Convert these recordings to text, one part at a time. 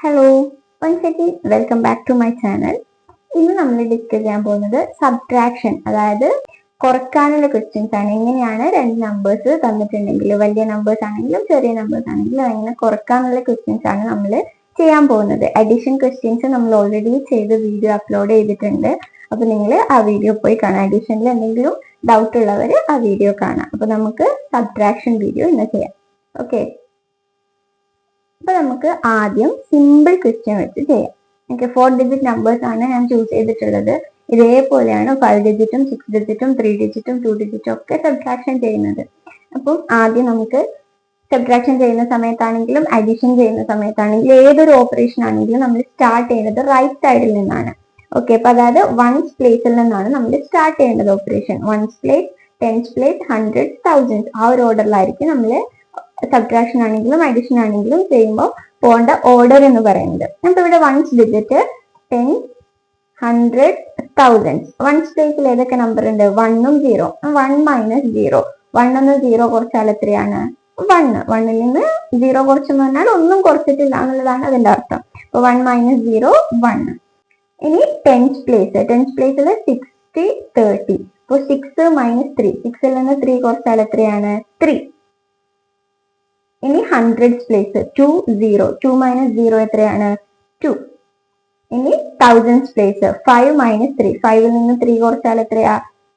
Hello once again welcome back to my channel ഇന്ന് നമ്മൾ discuss ചെയ്യാൻ പോകുന്നത് സബ്ട്രാക്ഷൻ അതായത് കുറക്കാനുള്ള ക്വസ്റ്റ്യൻസ് ആണ്. എങ്ങനെയാണ് രണ്ട് നമ്പേഴ്സ് തന്നിട്ടുണ്ടെങ്കിൽ വലിയ നമ്പേഴ്സ് ആണെങ്കിലും ചെറിയ നമ്പേഴ്സ് ആണെങ്കിലും എങ്ങനെ കുറക്കാനുള്ള ക്വസ്റ്റ്യൻസ് ആണ് നമ്മൾ ചെയ്യാൻ പോകുന്നത്. അഡീഷൻ ക്വസ്റ്റ്യൻസ് നമ്മൾ ഓൾറെഡി ചെയ്ത് വീഡിയോ അപ്ലോഡ് ചെയ്തിട്ടുണ്ട്. അപ്പൊ നിങ്ങൾ ആ വീഡിയോ പോയി കാണാം. അഡീഷനിൽ എന്തെങ്കിലും ഡൗട്ട് ഉള്ളവർ ആ വീഡിയോ കാണാം. അപ്പൊ നമുക്ക് സബ്ട്രാക്ഷൻ വീഡിയോ ഇന്ന് ചെയ്യാം. ഓക്കെ അപ്പൊ നമുക്ക് ആദ്യം സിമ്പിൾ ക്വസ്റ്റ്യൻ വെച്ച് ചെയ്യാം. ഓക്കെ ഫോർ ഡിജിറ്റ് നമ്പേഴ്സ് ആണ് ഞാൻ ചൂസ് ചെയ്തിട്ടുള്ളത്. ഇതേപോലെയാണ് ഫൈവ് ഡിജിറ്റും സിക്സ് ഡിജിറ്റും ത്രീ ഡിജിറ്റും ടു ഡിജിറ്റും ഒക്കെ സബ്ട്രാക്ഷൻ ചെയ്യുന്നത്. അപ്പം ആദ്യം നമുക്ക് സബ്ട്രാക്ഷൻ ചെയ്യുന്ന സമയത്താണെങ്കിലും അഡീഷൻ ചെയ്യുന്ന സമയത്താണെങ്കിലും ഏതൊരു ഓപ്പറേഷൻ ആണെങ്കിലും നമ്മൾ സ്റ്റാർട്ട് ചെയ്യുന്നത് റൈറ്റ് സൈഡിൽ നിന്നാണ്. ഓക്കെ അപ്പൊ അതായത് വൺസ് പ്ലേസിൽ നിന്നാണ് നമ്മൾ സ്റ്റാർട്ട് ചെയ്യേണ്ടത് operation ones place tens place hundred thousand ആ ഒരു ഓർഡറിലായിരിക്കും നമ്മൾ സബ്ട്രാക്ഷൻ ആണെങ്കിലും അഡീഷൻ ആണെങ്കിലും ചെയ്യുമ്പോൾ പോകേണ്ട ഓർഡർ എന്ന് പറയുന്നത്. അപ്പൊ ഇവിടെ ones digit ten hundred thousand ones പ്ലേസിൽ ഏതൊക്കെ നമ്പർ ഉണ്ട്? വണ്ണും zero one minus zero one എന്ന് സീറോ കുറച്ചാൽ എത്രയാണ്? വണ്ണ് വണ്ണിൽ നിന്ന് സീറോ കുറച്ചെന്ന് പറഞ്ഞാൽ ഒന്നും കുറച്ചിട്ടില്ല എന്നുള്ളതാണ് അതിന്റെ അർത്ഥം. അപ്പൊ വൺ മൈനസ് സീറോ വൺ ഇനി ടെൻസ് പ്ലേസ് ടെൻസ് പ്ലേസിൽ സിക്സ്റ്റി തേർട്ടി അപ്പോൾ സിക്സ് മൈനസ് ത്രീ സിക്സിൽ നിന്ന് ത്രീ കുറച്ചാൽ എത്രയാണ്? ത്രീ ഇനി hundred place two zero two minus zero എത്രയാണ്? ടു ഇനി thousand place five minus three ഫൈവിൽ നിന്ന് ത്രീ കുറച്ചാൽ എത്രയാ?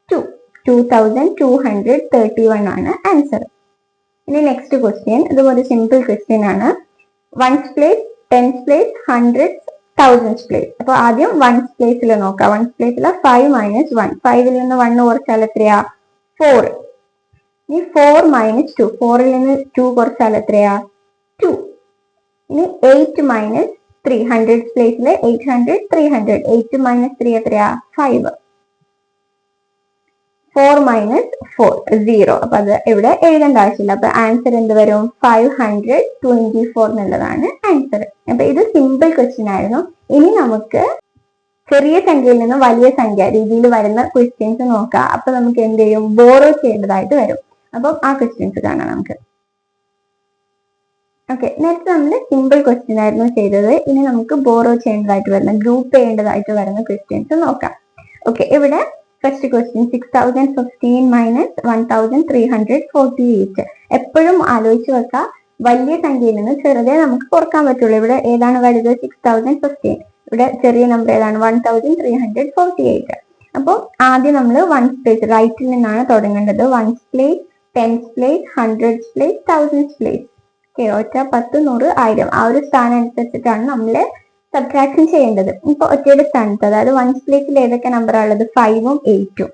Two two thousand two hundred thirty one ആണ് ആൻസർ ഇനി നെക്സ്റ്റ് ക്വസ്റ്റ്യൻ ഇതുപോലെ സിമ്പിൾ ക്വസ്റ്റ്യൻ ആണ്. Ones place tens place hundred thousand place അപ്പൊ ആദ്യം വൺസ് പ്ലേസിൽ നോക്കാം. വൺസ് പ്ലേസിൽ ഫൈവ് മൈനസ് വൺ ഫൈവിൽ നിന്ന് വൺ കുറച്ചാൽ എത്രയാ? ഫോർ ഇനി ഫോർ മൈനസ് ടു ഫോറിൽ നിന്ന് ടു കുറച്ചാൽ എത്രയാ? ടു ഇനി എയ്റ്റ് മൈനസ് ത്രീ ഹൺഡ്രഡ് പ്ലേസിൽ eight hundred three hundred eight minus three എത്രയാ? Five four minus four zero അപ്പൊ അത് ഇവിടെ എഴുതേണ്ട ആവശ്യമില്ല. അപ്പൊ ആൻസർ എന്ത് വരും? ഫൈവ് ഹൺഡ്രഡ് ട്വന്റി ഫോർ എന്നുള്ളതാണ് ആൻസർ അപ്പൊ ഇത് സിമ്പിൾ ക്വസ്റ്റ്യൻ ആയിരുന്നു. ഇനി നമുക്ക് ചെറിയ സംഖ്യയിൽ നിന്ന് വലിയ സംഖ്യ രീതിയിൽ വരുന്ന ക്വസ്റ്റ്യൻസ് നോക്കാം. അപ്പൊ നമുക്ക് എന്ത് ചെയ്യും? ബോറോ ചെയ്യേണ്ടതായിട്ട് വരും. അപ്പം ആ ക്വസ്റ്റ്യൻസ് കാണാം നമുക്ക്. ഓക്കെ നേരത്തെ നമ്മൾ സിമ്പിൾ ക്വസ്റ്റ്യൻ ആയിരുന്നു ചെയ്തത്. ഇനി നമുക്ക് ബോറോ ചെയ്യേണ്ടതായിട്ട് വരുന്ന ഗ്രൂപ്പ് ചെയ്യേണ്ടതായിട്ട് വരുന്ന ക്വസ്റ്റ്യൻസ് നോക്കാം. ഓക്കെ ഇവിടെ first question six thousand fifteen minus one thousand three hundred forty eight എപ്പോഴും ആലോചിച്ച് വെക്കുക വലിയ സംഖ്യയിൽ നിന്ന് ചെറുതേ നമുക്ക് കുറയ്ക്കാൻ പറ്റുള്ളൂ. ഇവിടെ ഏതാണ് വലുത്? സിക്സ് തൗസൻഡ് ഫിഫ്റ്റീൻ ഇവിടെ ചെറിയ നമ്പർ ഏതാണ്? One thousand three hundred forty eight അപ്പോൾ ആദ്യം നമ്മൾ വൺസ് പ്ലേസ് റൈറ്റിൽ നിന്നാണ് തുടങ്ങേണ്ടത്. Ones place tens place hundred place thousand place okay ഒറ്റ പത്ത് നൂറ് ആയിരം. ആ ഒരു സ്ഥാനം അനുസരിച്ചിട്ടാണ് നമ്മൾ സബ്ട്രാക്ഷൻ ചെയ്യേണ്ടത്. ഇപ്പൊ ഒറ്റയുടെ സ്ഥാനത്ത് അതായത് വൺസ് പ്ലേസിൽ ഏതൊക്കെ നമ്പറാണ് ഉള്ളത്? ഫൈവും എയ്റ്റും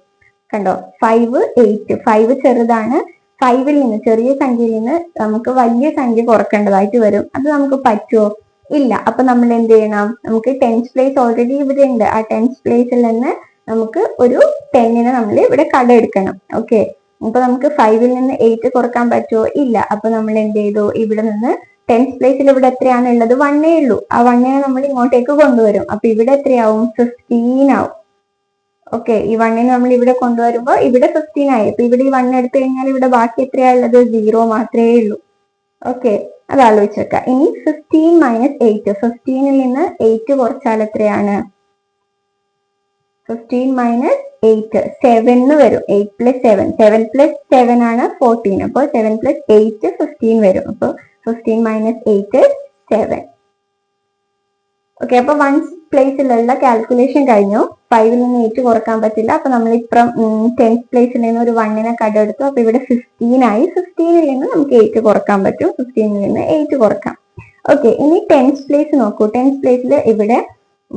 കണ്ടോ? ഫൈവ് എയ്റ്റ് ഫൈവ് ചെറുതാണ്. ഫൈവിൽ നിന്ന് ചെറിയ സംഖ്യയിൽ നിന്ന് നമുക്ക് വലിയ സംഖ്യ കുറക്കേണ്ടതായിട്ട് വരും. അത് നമുക്ക് പറ്റുമോ ഇല്ല. അപ്പൊ നമ്മൾ എന്ത് ചെയ്യണം? നമുക്ക് ടെൻസ് പ്ലേസ് ഓൾറെഡി ഇവിടെ ഉണ്ട്. ആ ടെൻസ് പ്ലേസിൽ നിന്ന് നമുക്ക് ഒരു ടെന്നിനെ നമ്മൾ ഇവിടെ കട എടുക്കണം. ഓക്കെ അപ്പൊ നമുക്ക് ഫൈവിൽ നിന്ന് എയ്റ്റ് കുറയ്ക്കാൻ പറ്റുമോ ഇല്ല. അപ്പൊ നമ്മൾ എന്ത് ചെയ്തു? ഇവിടെ നിന്ന് ടെൻത്ത് പ്ലേസിൽ ഇവിടെ എത്രയാണ് ഉള്ളത്? വണ്ണേ ഉള്ളൂ. ആ വണ്ണിനെ നമ്മൾ ഇങ്ങോട്ടേക്ക് കൊണ്ടുവരും. അപ്പൊ ഇവിടെ എത്രയാവും? ഫിഫ്റ്റീൻ ആവും. ഓക്കെ ഈ വണ്ണിനെ നമ്മൾ ഇവിടെ കൊണ്ടുവരുമ്പോൾ ഇവിടെ ഫിഫ്റ്റീൻ ആയി. അപ്പൊ ഇവിടെ ഈ വണ്ണ് എടുത്തു കഴിഞ്ഞാൽ ഇവിടെ ബാക്കി എത്രയാ ഉള്ളത്? സീറോ മാത്രമേ ഉള്ളൂ. ഓക്കെ അത് ആലോചിച്ചേക്കാം ഇനി ഫിഫ്റ്റീൻ മൈനസ് എയ്റ്റ് ഫിഫ്റ്റീനിൽ നിന്ന് എയ്റ്റ് കുറച്ചാൽ എത്രയാണ്? ഫിഫ്റ്റീൻ മൈനസ് എയ്റ്റ് സെവൻ എന്ന് വരും. Eight plus seven seven plus seven ആണ് ഫോർട്ടീൻ അപ്പോൾ സെവൻ പ്ലസ് എയ്റ്റ് ഫിഫ്റ്റീൻ വരും. അപ്പോൾ fifteen minus eight seven okay അപ്പൊ വൺസ് പ്ലേസിലുള്ള കാൽക്കുലേഷൻ കഴിഞ്ഞു. ഫൈവിൽ നിന്ന് എയ്റ്റ് കുറയ്ക്കാൻ പറ്റില്ല. അപ്പൊ നമ്മൾ ഇപ്പം ടെൻത്ത് പ്ലേസിൽ നിന്ന് ഒരു വണ്ണിനെ കടെടുത്തു. അപ്പൊ ഇവിടെ ഫിഫ്റ്റീൻ ആയി. ഫിഫ്റ്റീനിൽ നിന്ന് നമുക്ക് എയ്റ്റ് കുറയ്ക്കാൻ പറ്റും. ഫിഫ്റ്റീനിൽ നിന്ന് എയ്റ്റ് കുറക്കാം. ഓക്കെ ഇനി ടെൻത്ത് പ്ലേസ് നോക്കൂ. ടെൻത്ത് പ്ലേസിൽ ഇവിടെ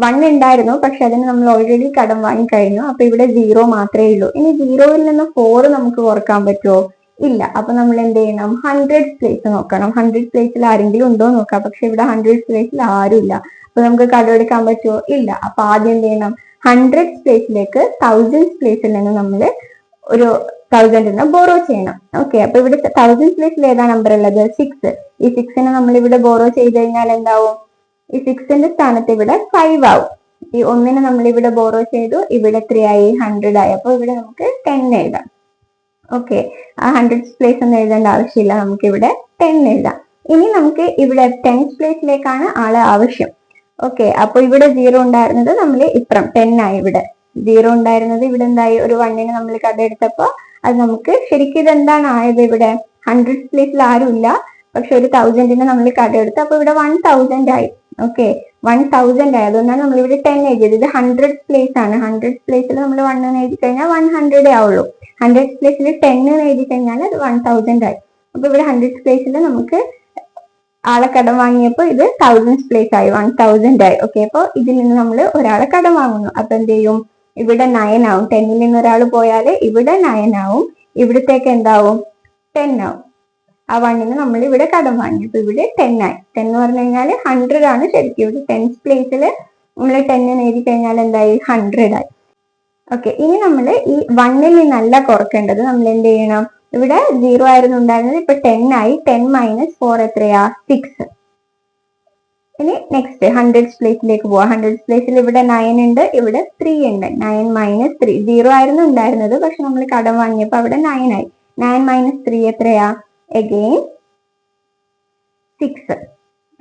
വൺ ഉണ്ടായിരുന്നു പക്ഷെ അതിന് നമ്മൾ ഓൾറെഡി കടം വാങ്ങി കഴിഞ്ഞു അപ്പൊ ഇവിടെ സീറോ മാത്രമേ ഉള്ളൂ. ഇനി സീറോയിൽ നിന്ന് ഫോർ നമുക്ക് കുറയ്ക്കാൻ പറ്റുമോ? ഇല്ല. അപ്പൊ നമ്മൾ എന്ത് ചെയ്യണം? ഹൺഡ്രഡ് പ്ലേസ് നോക്കണം. ഹൺഡ്രഡ് പ്ലേസിൽ ആരെങ്കിലും ഉണ്ടോ നോക്കാം. പക്ഷെ ഇവിടെ ഹൺഡ്രഡ് പ്ലേസിൽ ആരും ഇല്ല അപ്പൊ നമുക്ക് കടം എടുക്കാൻ പറ്റുമോ? ഇല്ല. അപ്പൊ ആദ്യം എന്ത് ചെയ്യണം? ഹൺഡ്രഡ് പ്ലേസിലേക്ക് തൗസൻഡ് പ്ലേസിൽ നിന്ന് നമ്മൾ ഒരു തൗസൻഡിന് ബോറോ ചെയ്യണം. ഓക്കെ അപ്പൊ ഇവിടെ തൗസൻഡ് പ്ലേസിൽ ഏതാ നമ്പർ ഉള്ളത്? സിക്സ് ഈ സിക്സിനെ നമ്മൾ ഇവിടെ ബോറോ ചെയ്ത് കഴിഞ്ഞാൽ എന്താവും? ഈ സിക്സിന്റെ സ്ഥാനത്ത് ഇവിടെ ഫൈവ് ആവും. ഈ ഒന്നിനെ നമ്മൾ ഇവിടെ ബോറോ ചെയ്തു ഇവിടെ ത്രീ ആയി ഹൺഡ്രഡ് ആയി. അപ്പൊ ഇവിടെ നമുക്ക് ടെൻ എഴുതാം. ഓക്കെ ആ ഹൺഡ്രഡ് പ്ലേസ് ഒന്നും എഴുതേണ്ട ആവശ്യമില്ല. നമുക്ക് ഇവിടെ ടെൻ എഴുതാം. ഇനി നമുക്ക് ഇവിടെ ടെൻസ് പ്ലേസിലേക്കാണ് ആളെ ആവശ്യം. ഓക്കെ അപ്പൊ ഇവിടെ സീറോ ഉണ്ടായിരുന്നത് നമ്മൾ ഇപ്പുറം ടെൻ ആയി ഇവിടെ. സീറോ ഉണ്ടായിരുന്നത് ഇവിടെ എന്തായി? ഒരു വണ്ണിന് നമ്മൾ കഥ എടുത്തപ്പോ അത് നമുക്ക് ശരിക്കും ഇതെന്താണ് ആയത് ഇവിടെ? ഹൺഡ്രഡ് പ്ലേസിൽ ആരും ഇല്ല പക്ഷെ ഒരു തൗസൻഡിന് നമ്മൾ കഥ എടുത്തു അപ്പൊ ഇവിടെ വൺ തൗസൻഡ് ആയി. ഓക്കെ. വൺ തൗസൻഡ് ആയി. അതുകൊണ്ടാണ് നമ്മൾ ഇവിടെ ടെൻ എഴുതിയത്. ഇത് ഹൺഡ്രഡ് പ്ലേസ് ആണ്. ഹൺഡ്രഡ് പ്ലേസിൽ നമ്മൾ വൺ എന്ന് എഴുതി കഴിഞ്ഞാൽ വൺ ഹൺഡ്രഡേ ആവുള്ളൂ. ഹൺഡ്രഡ് പ്ലേസിൽ ടെൻ എന്ന് എഴുതി കഴിഞ്ഞാൽ അത് വൺ തൗസൻഡ് ആയി. അപ്പൊ ഇവിടെ ഹൺഡ്രഡ് പ്ലേസിൽ നമുക്ക് ആളെ കടം വാങ്ങിയപ്പോൾ ഇത് തൗസൻഡ് പ്ലേസ് ആയി. വൺ തൗസൻഡ് ആയി. ഓക്കെ. അപ്പോൾ ഇതിൽ നിന്ന് നമ്മൾ ഒരാളെ കടം വാങ്ങുന്നു. അപ്പൊ എന്ത് ചെയ്യും? ഇവിടെ നയൻ ആവും. ടെന്നിൽ നിന്ന് ഒരാൾ പോയാൽ ഇവിടെ നയൻ ആവും. ഇവിടത്തേക്ക് എന്താവും? ടെൻ ആവും. ആ വണ്ണിന് നമ്മൾ ഇവിടെ കടം വാങ്ങി. അപ്പൊ ഇവിടെ ടെൻ ആയി. ടെൻ എന്ന് പറഞ്ഞു കഴിഞ്ഞാൽ ഹൺഡ്രഡ് ആണ് ശരിക്കും. ഇവിടെ ടെൻത്ത് പ്ലേസിൽ നമ്മൾ ടെൻ എഴുതി കഴിഞ്ഞാൽ എന്തായി? ഹൺഡ്രഡ് ആയി. ഓക്കെ ഇനി നമ്മൾ ഈ വണ്ണിൽ നിന്നല്ല കുറക്കേണ്ടത് നമ്മൾ എന്ത് ചെയ്യണം? ഇവിടെ സീറോ ആയിരുന്നു ഉണ്ടായിരുന്നത് ഇപ്പൊ ടെൻ ആയി. ടെൻ മൈനസ് ഫോർ എത്രയാ? സിക്സ് ഇനി നെക്സ്റ്റ് ഹൺഡ്രഡ് പ്ലേസിലേക്ക് പോവാം. ഹൺഡ്രഡ് പ്ലേസിൽ ഇവിടെ നയൻ ഉണ്ട് ഇവിടെ ത്രീ ഉണ്ട്. നയൻ മൈനസ് ത്രീ സീറോ ആയിരുന്നു ഉണ്ടായിരുന്നത് പക്ഷെ നമ്മൾ കടം വാങ്ങിയപ്പോൾ അവിടെ നയൻ ആയി. നയൻ മൈനസ് ത്രീ എത്രയാ? Again six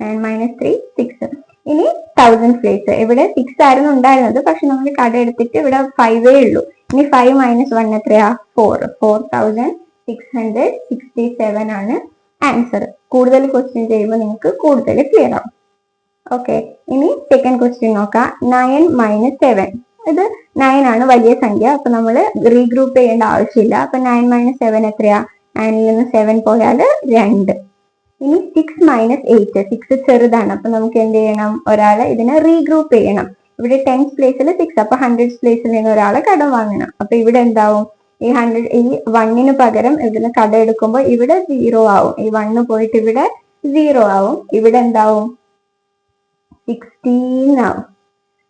nine minus three six ഇനി തൗസൻഡ് പ്ലേസ് ഇവിടെ സിക്സ് ആയിരുന്നു ഉണ്ടായിരുന്നത്. പക്ഷെ നമ്മൾ കട എടുത്തിട്ട് ഇവിടെ ഫൈവേ ഉള്ളൂ. ഇനി ഫൈവ് മൈനസ് വൺ എത്രയാ? Four four thousand six hundred sixty seven ആണ് ആൻസർ കൂടുതൽ ക്വസ്റ്റ്യൻ ചെയ്യുമ്പോൾ നിങ്ങൾക്ക് കൂടുതൽ ക്ലിയർ ആവും. ഓക്കെ ഇനി സെക്കൻഡ് ക്വസ്റ്റ്യൻ നോക്കാം. നയൻ മൈനസ് സെവൻ ഇത് നയൻ ആണ് വലിയ സംഖ്യ. അപ്പൊ നമ്മൾ റീഗ്രൂപ്പ് ചെയ്യേണ്ട ആവശ്യമില്ല. അപ്പൊ നയൻ മൈനസ് സെവൻ എത്രയാ? നയനിൽ നിന്ന് സെവൻ പോയാൽ രണ്ട്. ഇനി സിക്സ് മൈനസ് എയ്റ്റ് സിക്സ് ചെറുതാണ്. അപ്പൊ നമുക്ക് എന്ത് ചെയ്യണം? ഒരാളെ ഇതിനെ റീഗ്രൂപ്പ് ചെയ്യണം. ഇവിടെ ടെൻത്ത് പ്ലേസിൽ സിക്സ് അപ്പൊ ഹൺഡ്രഡ് പ്ലേസിൽ നിന്ന് ഒരാളെ കടം വാങ്ങണം. അപ്പൊ ഇവിടെ എന്താവും? ഈ ഹൺഡ്രഡ് ഈ വണ്ണിന് പകരം ഇതിന് കട എടുക്കുമ്പോൾ ഇവിടെ സീറോ ആവും. ഈ വണ്ണ് പോയിട്ട് ഇവിടെ സീറോ ആവും. ഇവിടെ എന്താവും? സിക്സ്റ്റീൻ ആവും.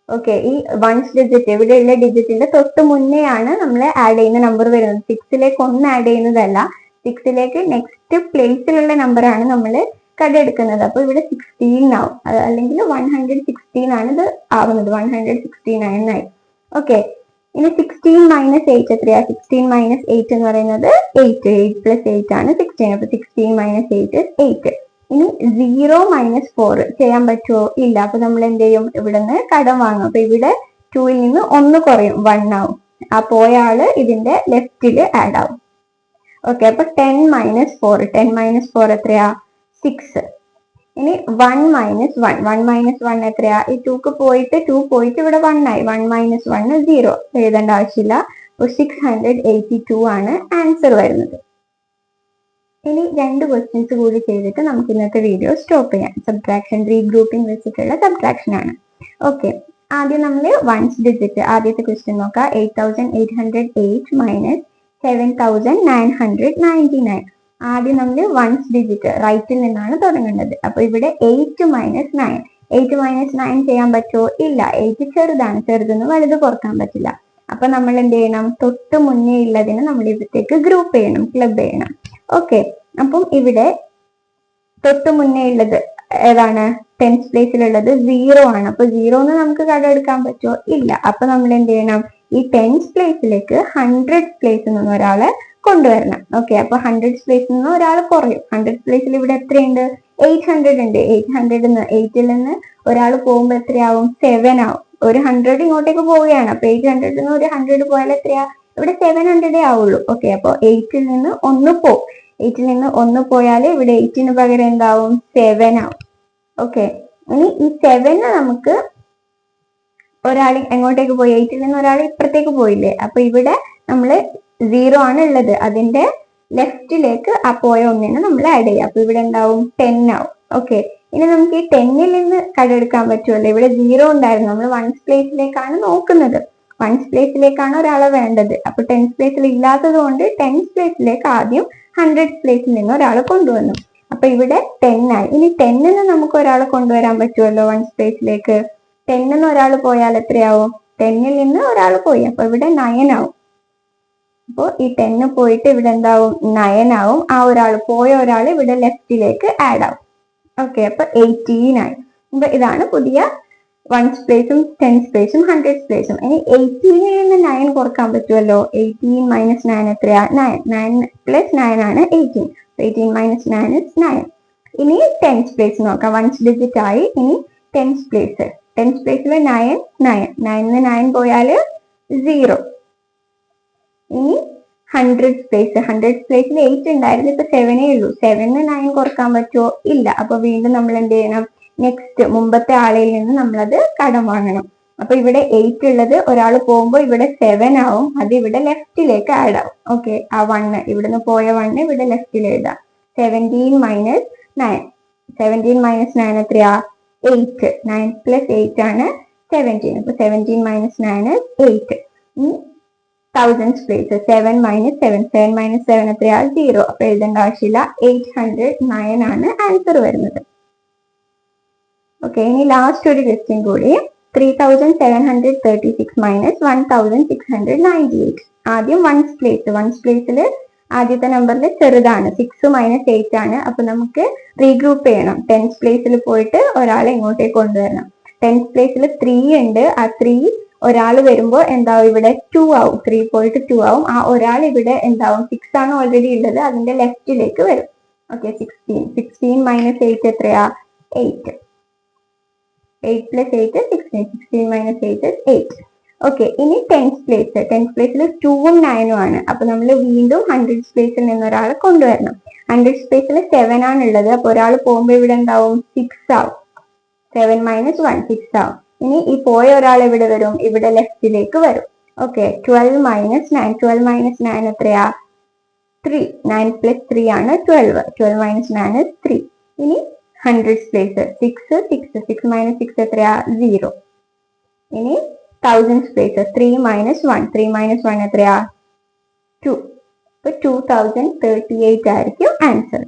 ഓക്കെ ഈ വൺസ് ഡിജിറ്റ് ഇവിടെയുള്ള ഡിജിറ്റിന്റെ തൊട്ട് മുന്നേ ആണ് നമ്മൾ ആഡ് ചെയ്യുന്ന നമ്പർ വരുന്നത്. സിക്സിലേക്ക് ഒന്ന് ആഡ് ചെയ്യുന്നതല്ല. സിക്സിലേക്ക് നെക്സ്റ്റ് പ്ലേസിലുള്ള ആണ് നമ്മൾ കട എടുക്കുന്നത് അപ്പൊ ഇവിടെ സിക്സ്റ്റീൻ ആവും. അല്ലെങ്കിൽ വൺ ഹൺഡ്രഡ് സിക്സ്റ്റീൻ ആണ് ഇത് ആവുന്നത്. വൺ ഹൺഡ്രഡ് സിക്സ്റ്റീൻ ആയി. ഓക്കെ ഇനി സിക്സ്റ്റീൻ മൈനസ് എയ്റ്റ് എത്രയാ? സിക്സ്റ്റീൻ മൈനസ് എയ്റ്റ് എന്ന് പറയുന്നത് എയ്റ്റ് എയ്റ്റ് പ്ലസ് എയ്റ്റ് ആണ് സിക്സ്റ്റീൻ അപ്പൊ സിക്സ്റ്റീൻ മൈനസ് എയ്റ്റ് എയ്റ്റ് ഇനി സീറോ മൈനസ് ഫോർ ചെയ്യാൻ പറ്റുമോ ഇല്ല. അപ്പൊ നമ്മൾ എന്ത് ചെയ്യും? ഇവിടുന്ന് കടം വാങ്ങും. അപ്പൊ ഇവിടെ ടൂയിൽ നിന്ന് ഒന്ന് കുറയും. വൺ ആവും. ആ പോയ ആൾ ഇതിന്റെ ലെഫ്റ്റിൽ ആഡ് ആവും. ഓക്കെ അപ്പൊ ten minus four ten minus four എത്രയാ? സിക്സ് ഇനി one minus one one minus one എത്രയാ? ഈ ടൂക്ക് പോയിട്ട് ടു പോയിട്ട് ഇവിടെ വൺ ആയി. വൺ മൈനസ് വൺ സീറോ എഴുതേണ്ട ആവശ്യമില്ല. അപ്പോൾ സിക്സ് ഹൺഡ്രഡ് എയ്റ്റി ടു ആണ് ആൻസർ വരുന്നത്. ഇനി രണ്ട് ക്വസ്റ്റ്യൻസ് കൂടി ചെയ്തിട്ട് നമുക്ക് ഇന്നത്തെ വീഡിയോ സ്റ്റോപ്പ് ചെയ്യാം. സബ്ട്രാക്ഷൻ റീഗ്രൂപ്പിംഗ് വെച്ചിട്ടുള്ള സബ്ട്രാക്ഷൻ ആണ്. ഓക്കെ ആദ്യം നമ്മൾ വൺസ് ഡിജിറ്റ് ആദ്യത്തെ ക്വസ്റ്റ്യൻ നോക്കാം. Eight thousand eight hundred eight minus seven thousand nine hundred ninety nine ആദ്യം നമ്മൾ വൺസ് ഡിജിറ്റ് റൈറ്റിൽ നിന്നാണ് തുടങ്ങേണ്ടത്. അപ്പോൾ ഇവിടെ eight minus nine eight minus nine ചെയ്യാൻ പറ്റുമോ? ഇല്ല. എയ്റ്റ് ചെറുതാണ്. ചെറുതെന്ന് വലുത് കുറയ്ക്കാൻ പറ്റില്ല. അപ്പൊ നമ്മൾ എന്ത് ചെയ്യണം? തൊട്ട് മുന്നേ ഉള്ളതിനെ നമ്മൾ ഇവിടത്തേക്ക് ഗ്രൂപ്പ് ചെയ്യണം. ക്ലബ് ചെയ്യണം. ഓക്കെ അപ്പം ഇവിടെ തൊട്ട് മുന്നേ ഉള്ളത് ഏതാണ്? ടെൻത്ത് പ്ലേസിലുള്ളത് സീറോ ആണ്. അപ്പൊ സീറോന്ന് നമുക്ക് കട എടുക്കാൻ പറ്റുമോ? ഇല്ല. അപ്പൊ നമ്മൾ എന്ത് ചെയ്യണം? ഈ ടെൻസ് പ്ലേസിലേക്ക് ഹൺഡ്രഡ് പ്ലേസിൽ നിന്ന് ഒരാളെ കൊണ്ടുവരണം. ഓക്കെ അപ്പൊ ഹൺഡ്രഡ് പ്ലേസിൽ നിന്ന് ഒരാൾ കുറയും. ഹൺഡ്രഡ് പ്ലേസിൽ ഇവിടെ എത്രയുണ്ട്? എയ്റ്റ് ഹൺഡ്രഡ് ഉണ്ട്. എയ്റ്റ് ഹൺഡ്രഡ് നിന്ന് എയ്റ്റിൽ നിന്ന് ഒരാൾ പോകുമ്പോൾ എത്രയാവും? സെവൻ ആവും. ഒരു ഹൺഡ്രഡ് ഇങ്ങോട്ടേക്ക് പോവുകയാണ്. അപ്പൊ എയ്റ്റ് ഹൺഡ്രഡിൽ നിന്ന് ഒരു ഹൺഡ്രഡ് പോയാൽ എത്രയാ? ഇവിടെ സെവൻ ഹൺഡ്രഡേ ആവുള്ളൂ. ഓക്കെ അപ്പൊ എയ്റ്റിൽ നിന്ന് ഒന്ന് പോകും എയ്റ്റിൽ നിന്ന് ഒന്ന് പോയാൽ ഇവിടെ എയ്റ്റിന് പകരം എന്താവും? സെവൻ ആവും. ഓക്കെ ഇനി ഈ സെവന് നമുക്ക് ഒരാൾ എങ്ങോട്ടേക്ക് പോയി? എയ്റ്റിൽ നിന്ന് ഒരാൾ ഇപ്പുറത്തേക്ക് പോയില്ലേ? അപ്പൊ ഇവിടെ നമ്മൾ സീറോ ആണ് ഉള്ളത്. അതിന്റെ ലെഫ്റ്റിലേക്ക് ആ പോയ ഒന്നിനെ നമ്മൾ ആഡ് ചെയ്യാം. അപ്പൊ ഇവിടെ ഉണ്ടാവും ടെൻ ആവും. ഓക്കെ ഇനി നമുക്ക് ഈ ടെന്നിൽ നിന്ന് കടെടുക്കാൻ പറ്റുമല്ലോ ഇവിടെ സീറോ ഉണ്ടായിരുന്നു. നമ്മൾ വൺസ് പ്ലേസിലേക്കാണ് നോക്കുന്നത്. വൺസ് പ്ലേസിലേക്കാണ് ഒരാളെ വേണ്ടത്. അപ്പൊ ടെൻസ് പ്ലേസിൽ ഇല്ലാത്തത് കൊണ്ട് ടെൻസ് പ്ലേസിലേക്ക് ആദ്യം ഹൺഡ്രഡ് പ്ലേസിൽ നിന്ന് ഒരാളെ കൊണ്ടുവന്നു. അപ്പൊ ഇവിടെ ടെൻ ആയി. ഇനി ടെന്നിന് നമുക്ക് ഒരാളെ കൊണ്ടുവരാൻ പറ്റുമല്ലോ വൺസ് പ്ലേസിലേക്ക് ടെന്നിന്ന് ഒരാൾ പോയാൽ എത്രയാവും? ടെന്നിൽ നിന്ന് ഒരാൾ പോയി. അപ്പൊ ഇവിടെ നയൻ ആവും അപ്പോൾ ഈ ടെന്ന് പോയിട്ട് ഇവിടെ എന്താവും? നയൻ ആവും ആ ഒരാൾ പോയ ഒരാൾ ഇവിടെ ലെഫ്റ്റിലേക്ക് ആഡ് ആവും. ഓക്കെ അപ്പൊ എയ്റ്റീൻ ആയി. അപ്പൊ ഇതാണ് പുതിയ വൺസ് പ്ലേസും ടെൻ സ്പേസും ഹൺഡ്രഡ് സ്പേസും ഇനി എയ്റ്റീനിൽ നിന്ന് നയൻ കുറയ്ക്കാൻ പറ്റുമല്ലോ? എയ്റ്റീൻ മൈനസ് നയൻ എത്രയാ? നയൻ നയൻ പ്ലസ് നയൻ ആണ് eighteen eighteen minus nine is nine ഇനി ടെൻസ് പ്ലേസ് നോക്കാം. വൺസ് ഡിജിറ്റ് ആയി. ഇനി ടെൻസ് പ്ലേസ് ടെൻസ് പ്ലേസിൽ നയൻ നയൻ നയനിന്ന് നയൻ പോയാൽ സീറോ ഇനി ഹൺഡ്രഡ് പ്ലേസ് ഹൺഡ്രഡ് പ്ലേസിൽ എയ്റ്റ് ഉണ്ടായിരുന്നു ഇപ്പൊ സെവനേ ഉള്ളൂ. സെവന് നയൻ കുറയ്ക്കാൻ പറ്റുമോ ഇല്ല. അപ്പൊ വീണ്ടും നമ്മൾ എന്ത് ചെയ്യണം? നെക്സ്റ്റ് മുമ്പത്തെ ആളിൽ നിന്ന് നമ്മളത് കടം വാങ്ങണം. അപ്പൊ ഇവിടെ എയ്റ്റ് ഉള്ളത് ഒരാൾ പോകുമ്പോൾ ഇവിടെ സെവൻ ആവും. അത് ഇവിടെ ലെഫ്റ്റിലേക്ക് ആഡ് ആവും. ഓക്കെ ആ വണ്ണ് ഇവിടുന്ന് പോയ വണ്ണ് ഇവിടെ ലെഫ്റ്റിൽ എഴുതാം. Seventeen minus nine seventeen minus nine എത്രയാ? എയ്റ്റ് നയൻ പ്ലസ് എയ്റ്റ് ആണ് സെവന്റീൻ അപ്പൊ seventeen minus nine eight thousand place seven minus seven seven minus seven എത്രയാ? സീറോ അപ്പൊ എഴുതേണ്ട ആവശ്യമില്ല. എയ്റ്റ് ഹൺഡ്രഡ് നയൻ ആണ് ആൻസർ വരുന്നത്. ഓക്കെ ഇനി ലാസ്റ്റ് ഒരു ക്വസ്റ്റ്യൻ കൂടി. Three thousand seven hundred thirty six minus one thousand six hundred ninety eight ആദ്യം വൺസ് പ്ലേസ് വൺസ് പ്ലേസിൽ ആദ്യത്തെ നമ്പറിൽ ചെറുതാണ്. സിക്സ് മൈനസ് എയ്റ്റ് ആണ്. അപ്പൊ നമുക്ക് റീഗ്രൂപ്പ് ചെയ്യണം. ടെൻത്ത് പ്ലേസിൽ പോയിട്ട് ഒരാളെ ഇങ്ങോട്ടേക്ക് കൊണ്ടുവരണം. ടെൻത്ത് പ്ലേസിൽ ത്രീ ഉണ്ട്. ആ ത്രീ ഒരാൾ വരുമ്പോൾ എന്താവും? ഇവിടെ ടു ആവും. ത്രീ പോയിട്ട് ടു ആവും. ആ ഒരാൾ ഇവിടെ എന്താവും? സിക്സ് ആണ് ഓൾറെഡി ഉള്ളത്. അതിന്റെ ലെഫ്റ്റിലേക്ക് വരും. Okay sixteen sixteen minus eight എത്രയാ? Eight eight plus eight sixteen sixteen minus eight eight okay ഇനി ടെൻസ് പ്ലേസ് ടെൻസ് പ്ലേസിൽ ടൂവും നയനും ആണ്. അപ്പൊ നമ്മൾ വീണ്ടും ഹൺഡ്രഡ് സ്പേസിൽ നിന്ന് ഒരാളെ കൊണ്ടുവരണം. ഹൺഡ്രഡ് സ്പേസിൽ സെവൻ ആണ് ഉള്ളത്. അപ്പൊ ഒരാൾ പോകുമ്പോൾ ഇവിടെ ഉണ്ടാവും സിക്സ് ആവും. സെവൻ മൈനസ് വൺ സിക്സ് ആവും. ഇനി ഈ പോയ ഒരാൾ എവിടെ വരും? ഇവിടെ ലെഫ്റ്റിലേക്ക് വരും. Okay twelve minus nine twelve minus nine എത്രയാ? ത്രീ നയൻ പ്ലസ് ത്രീ ആണ് twelve twelve minus nine three ഇനി hundred place six six six minus six എത്രയാ? സീറോ ഇനി thousand space three minus one three minus one എത്രയാ? Two അപ്പൊ two thousand thirty eight ആയിരിക്കും answer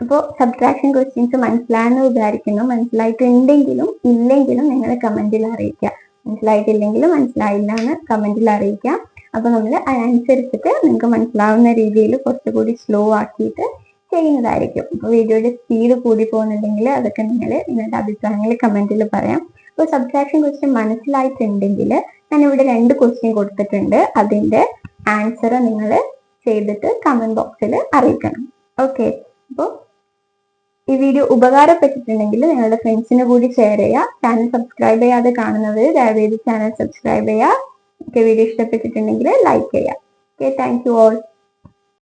അപ്പോൾ subtraction questions മനസ്സിലായെന്ന് വിചാരിക്കുന്നു. മനസ്സിലായിട്ടുണ്ടെങ്കിലും ഇല്ലെങ്കിലും നിങ്ങൾ കമന്റിൽ അറിയിക്കുക. മനസ്സിലായിട്ടില്ലെങ്കിലും മനസ്സിലായില്ല എന്ന് കമന്റിൽ അറിയിക്കുക. അപ്പോൾ നമ്മൾ അതിനനുസരിച്ചിട്ട് നിങ്ങൾക്ക് മനസ്സിലാവുന്ന രീതിയിൽ കുറച്ചുകൂടി സ്ലോ ആക്കിയിട്ട് ചെയ്യുന്നതായിരിക്കും. വീഡിയോയുടെ സ്പീഡ് കൂടി പോകുന്നുണ്ടെങ്കിൽ അതൊക്കെ നിങ്ങൾ നിങ്ങളുടെ അഭിപ്രായങ്ങൾ കമന്റിൽ പറയാം. അപ്പോൾ സബ്ട്രാക്ഷൻ ക്വസ്റ്റ്യൻ മനസ്സിലായിട്ടുണ്ടെങ്കിൽ ഞാൻ ഇവിടെ രണ്ട് ക്വസ്റ്റ്യൻ കൊടുത്തിട്ടുണ്ട്. അതിന്റെ ആൻസർ നിങ്ങൾ ചെയ്തിട്ട് കമന്റ് ബോക്സിൽ അറിയിക്കണം. ഓക്കെ അപ്പോൾ ഈ വീഡിയോ ഉപകാരപ്പെട്ടിട്ടുണ്ടെങ്കിൽ നിങ്ങളുടെ ഫ്രണ്ട്സിന് കൂടി ഷെയർ ചെയ്യുക. ചാനൽ സബ്സ്ക്രൈബ് ചെയ്യാതെ കാണുന്നവർ ദയവേദി ചാനൽ സബ്സ്ക്രൈബ് ചെയ്യുക. ഓക്കെ വീഡിയോ ഇഷ്ടപ്പെട്ടിട്ടുണ്ടെങ്കിൽ ലൈക്ക് ചെയ്യുക. Okay thank you all